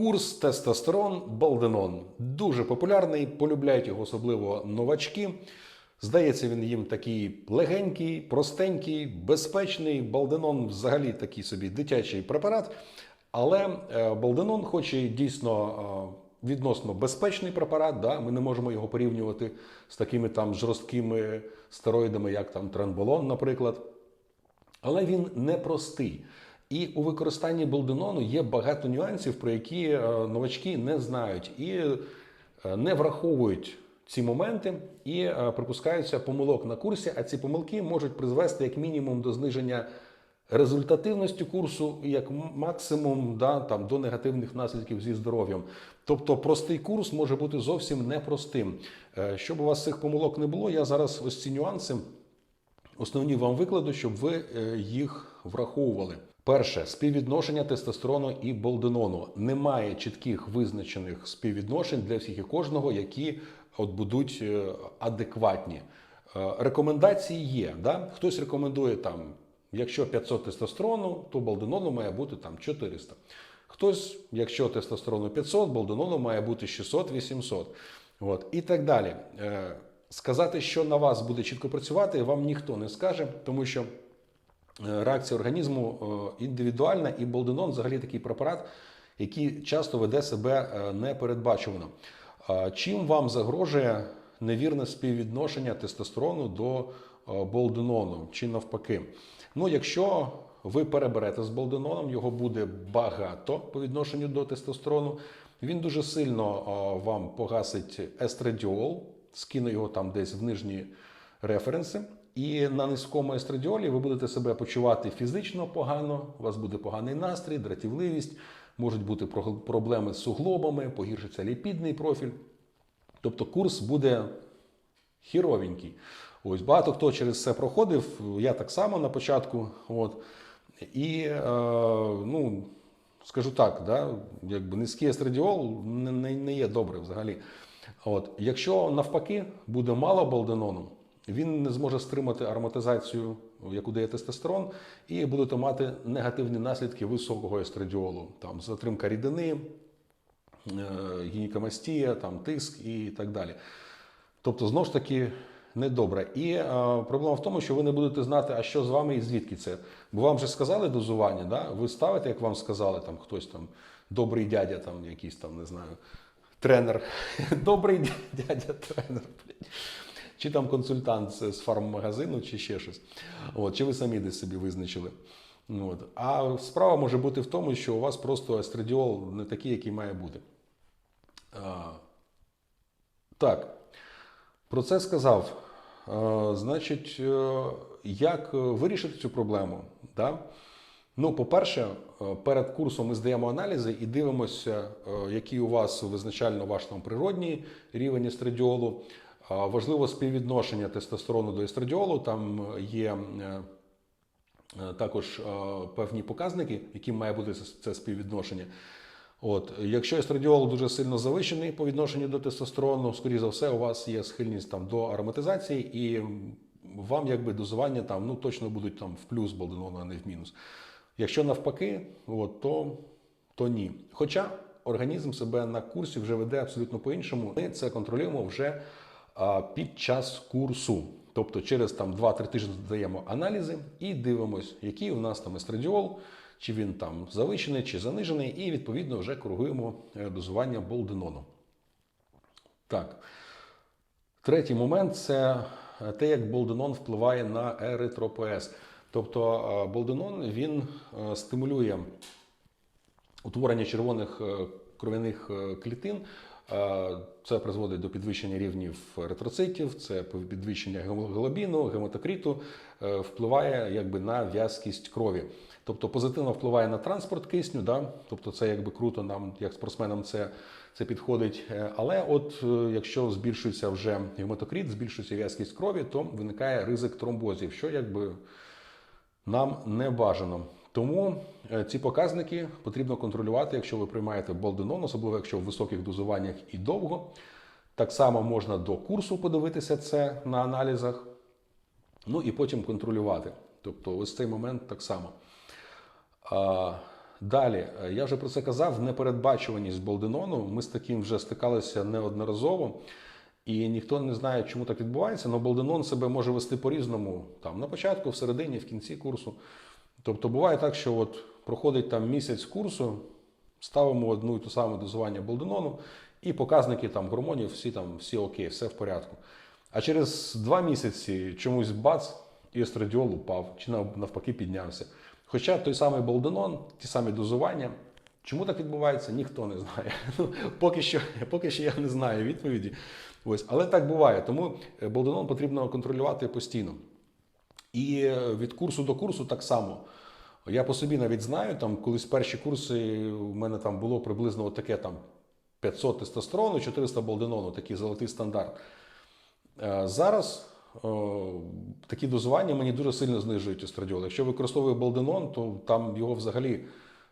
Курс тестостерон Балденон дуже популярний, полюбляють його особливо новачки. Здається, він їм такий легенький, простенький, безпечний. Балденон взагалі такий собі дитячий препарат. Але е, Балденон, хоч і дійсно е, відносно безпечний препарат, да, ми не можемо його порівнювати з такими там жорсткими стероїдами, як там тренболон, наприклад. Але він непростий. І у використанні болденону є багато нюансів, про які е, новачки не знають і е, не враховують ці моменти і е, припускаються помилок на курсі. А ці помилки можуть призвести як мінімум до зниження результативності курсу, як максимум да, там, до негативних наслідків зі здоров'ям. Тобто простий курс може бути зовсім непростим. Щоб у вас цих помилок не було, я зараз ось ці нюанси Основні вам викладу, щоб ви е, їх враховували. Перше співвідношення тестостерону і болденону. Немає чітких визначених співвідношень для всіх і кожного, які от будуть е, адекватні. Е, Рекомендації є. Да? Хтось рекомендує там, якщо 500 тестостерону, то болденону має бути там 400. Хтось, якщо тестостерону 500, болденону має бути 600-800. От, і так далі. Сказати, що на вас буде чітко працювати, вам ніхто не скаже, тому що е, реакція організму е, індивідуальна, і болденон взагалі такий препарат, який часто веде себе е, непередбачувано. Чим вам загрожує невірне співвідношення тестостерону до болденону чи навпаки? Ну, якщо ви переберете з болденоном, його буде багато по відношенню до тестостерону. Він дуже сильно вам погасить естрадіол, скине його там десь в нижні референси. І на низькому естрадіолі ви будете себе почувати фізично погано, у вас буде поганий настрій, дратівливість, можуть бути проблеми з суглобами, погіршиться ліпідний профіль. Тобто курс буде хіровенький. Ось багато хто через це проходив. Я так само на початку. От. І е, ну, скажу так, да, якби низький естрадіол не, не, не є добре взагалі. От. Якщо навпаки буде мало балденону, він не зможе стримати ароматизацію, яку дає тестостерон, і будете мати негативні наслідки високого естрадіолу. Там затримка рідини, е, гінекомастія, там тиск і так далі. Тобто, знову ж таки, недобре. І е, проблема в тому, що ви не будете знати, а що з вами і звідки це. Бо вам же сказали дозування, да? ви ставите, як вам сказали, там хтось там добрий дядя, там якийсь там, не знаю, тренер. Добрий дядя тренер. Чи там консультант з фарммагазину, чи ще щось. От, чи ви самі десь собі визначили. От. А справа може бути в тому, що у вас просто естрадіол не такий, який має бути. А, так, про це сказав. Е, Значить, е, як е, вирішити цю проблему? Да? Ну, по-перше, е, перед курсом ми здаємо аналізи і дивимося, е, який у вас визначально ваш там природній рівень естрадіолу. Е, Важливо співвідношення тестостерону до естрадіолу. Там є також певні показники, яким має бути це- співвідношення. От, якщо естрадіол дуже сильно завищений по відношенню до тестостерону, скоріше за все, у вас є схильність там до ароматизації, і вам якби дозування там ну точно будуть там в плюс балденону, а не в мінус. Якщо навпаки, от, то, то ні. Хоча організм себе на курсі вже веде абсолютно по-іншому. Ми це контролюємо вже а, під час курсу. Тобто через там 2-3 тижні здаємо аналізи і дивимось, який у нас там естрадіол, чи він там завищений, чи занижений, і відповідно вже коригуємо е, дозування болденону. Так. Третій момент це е, те, як болденон впливає на еритропоез. Тобто е, болденон він е, стимулює утворення червоних е, кров'яних клітин. Це призводить до підвищення рівнів еритроцитів, це підвищення гемоглобіну, гематокриту, впливає якби на в'язкість крові. Тобто позитивно впливає на транспорт кисню, да? тобто це якби круто нам, як спортсменам, це, це підходить. Але от якщо збільшується вже гематокрит, збільшується в'язкість крові, то виникає ризик тромбозів, що якби нам не бажано. Тому е, ці показники потрібно контролювати, якщо ви приймаєте болденон, особливо якщо в високих дозуваннях і довго. Так само можна до курсу подивитися це на аналізах, ну і потім контролювати. Тобто, ось цей момент так само. Далі, е, я вже про це казав, непередбачуваність Болденону. Ми з таким вже стикалися неодноразово. І ніхто не знає, чому так відбувається, але Болденон себе може вести по-різному там на початку, всередині, в кінці курсу. Тобто буває так, що от проходить там місяць курсу, ставимо одну і ту саму дозування Болденону, і показники там гормонів всі там всі окей, все в порядку. А через два місяці чомусь бац, і естрадіол упав, чи навпаки піднявся. Хоча той самий Болденон, ті самі дозування. Чому так відбувається, ніхто не знає. Ну, поки, що, поки що я не знаю відповіді. Ось, але так буває. Тому е, Болденон потрібно контролювати постійно. І е, від курсу до курсу так само. Я по собі навіть знаю, там колись перші курси у мене там було приблизно таке там 500 тестостерону, 400 болденону, такий золотий стандарт. Е, Зараз о, такі дозування мені дуже сильно знижують естрадіол. Якщо використовую болденон, то там його взагалі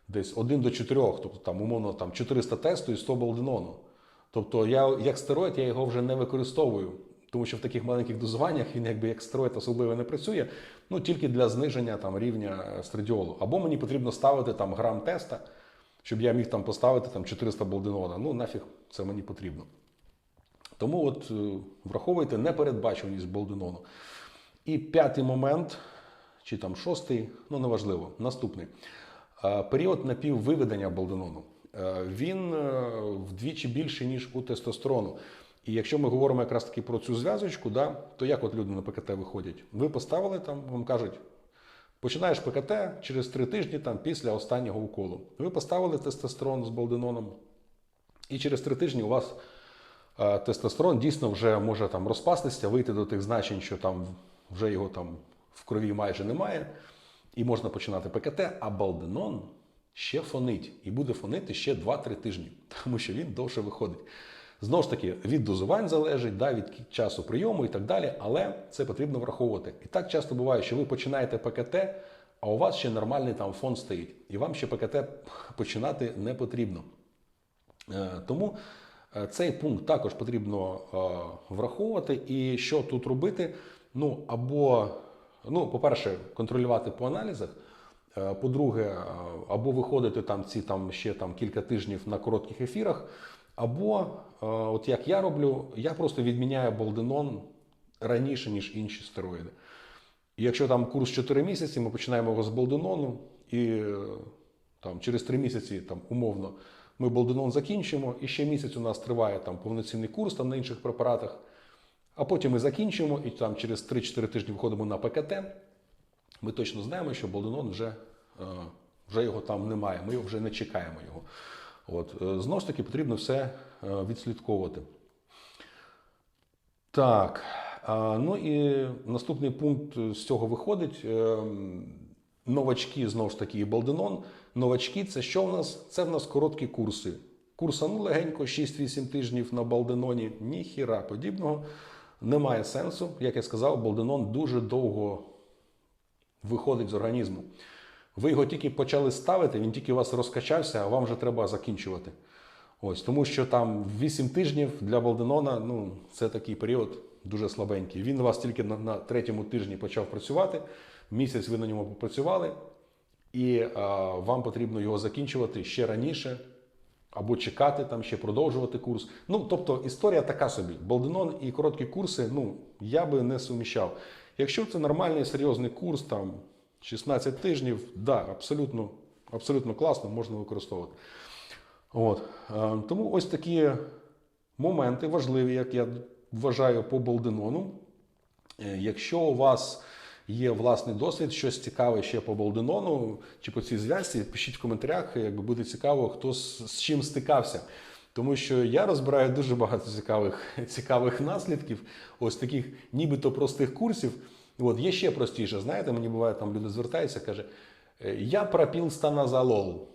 десь 1 до 4, тобто там умовно там 400 тесту і 100 болденону. Тобто я як стероїд я його вже не використовую, тому що в таких маленьких дозуваннях він якби як стероїд особливо не працює, ну тільки для зниження там рівня естрадіолу. Або мені потрібно ставити там грам теста, щоб я міг там поставити там 400 болденона. Ну нафіг це мені потрібно. Тому от е, враховуйте непередбачуваність болденону. І п'ятий момент, чи там шостий, ну неважливо, наступний. Е, Період напіввиведення болденону. Е, Він е, вдвічі більший, ніж у тестостерону. І якщо ми говоримо якраз таки про цю зв'язочку, да, то як от люди на ПКТ виходять? Ви поставили там, вам кажуть, починаєш ПКТ через три тижні там, після останнього уколу. Ви поставили тестостерон з болденоном, і через три тижні у вас е, тестостерон дійсно вже може там розпастися, вийти до тих значень, що там вже його там в крові майже немає, і можна починати ПКТ, а балденон ще фонить і буде фонити ще 2-3 тижні, тому що він довше виходить. Знову ж таки, від дозувань залежить, да, від часу прийому і так далі, але це потрібно враховувати. І так часто буває, що ви починаєте ПКТ, а у вас ще нормальний там фон стоїть, і вам ще ПКТ починати не потрібно. Е, Тому е, цей пункт також потрібно е, враховувати. І що тут робити? Ну, або, ну, по-перше, контролювати по аналізах. Е, По-друге, е, або виходити там ці там ще там кілька тижнів на коротких ефірах, або, е, от як я роблю, я просто відміняю болденон раніше, ніж інші стероїди. І якщо там курс 4 місяці, ми починаємо його з болденону, і там, через 3 місяці, там, умовно, ми болденон закінчимо, і ще місяць у нас триває там, повноцінний курс там, на інших препаратах, а потім ми закінчимо і там, через 3-4 тижні виходимо на ПКТ. Ми точно знаємо, що болденон вже, вже його там немає, ми вже не чекаємо його. От, е, знову ж таки, потрібно все е, відслідковувати. Так. Ну і наступний пункт з цього виходить. Новачки, знову ж таки, і Балденон. Новачки це що в нас? Це в нас короткі курси. Курсану легенько, 6-8 тижнів на Балденоні, ніхіра подібного. Немає сенсу. Як я сказав, Балденон дуже довго виходить з організму. Ви його тільки почали ставити, він тільки у вас розкачався, а вам вже треба закінчувати. Ось, тому що там 8 тижнів для Валденона, ну, це такий період дуже слабенький. Він у вас тільки на, на третьому тижні почав працювати, місяць ви на ньому попрацювали, і а, вам потрібно його закінчувати ще раніше, або чекати там, ще продовжувати курс. Ну, тобто історія така собі. Балденон і короткі курси, ну, я би не суміщав. Якщо це нормальний серйозний курс, там 16 тижнів, да, абсолютно, абсолютно класно, можна використовувати. От. е, Тому ось такі моменти важливі, як я вважаю, по Болденону. Е, Якщо у вас є власний досвід, щось цікаве ще по Болденону чи по цій зв'язці, пишіть в коментарях, якби буде цікаво, хто з, з чим стикався. Тому що я розбираю дуже багато цікавих, цікавих наслідків, ось таких нібито простих курсів. От, є ще простіше, знаєте, мені буває, там люди звертаються, каже, «Е, я пропив станазолол.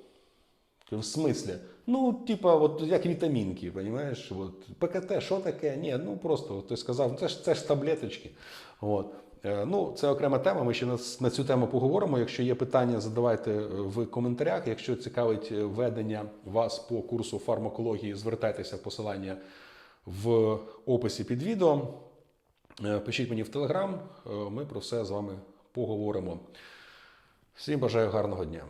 В смислі? Ну, типа, от як вітамінки, розумієш? От, ПКТ, що таке? Ні, ну просто ти сказав, ну, це ж це ж таблеточки. От. Е, Ну, це окрема тема. Ми ще на, на цю тему поговоримо. Якщо є питання, задавайте е, в коментарях. Якщо цікавить е, ведення вас по курсу фармакології, звертайтеся посилання в описі під відео. Е, Пишіть мені в Телеграм, е, ми про все з вами поговоримо. Всім бажаю гарного дня.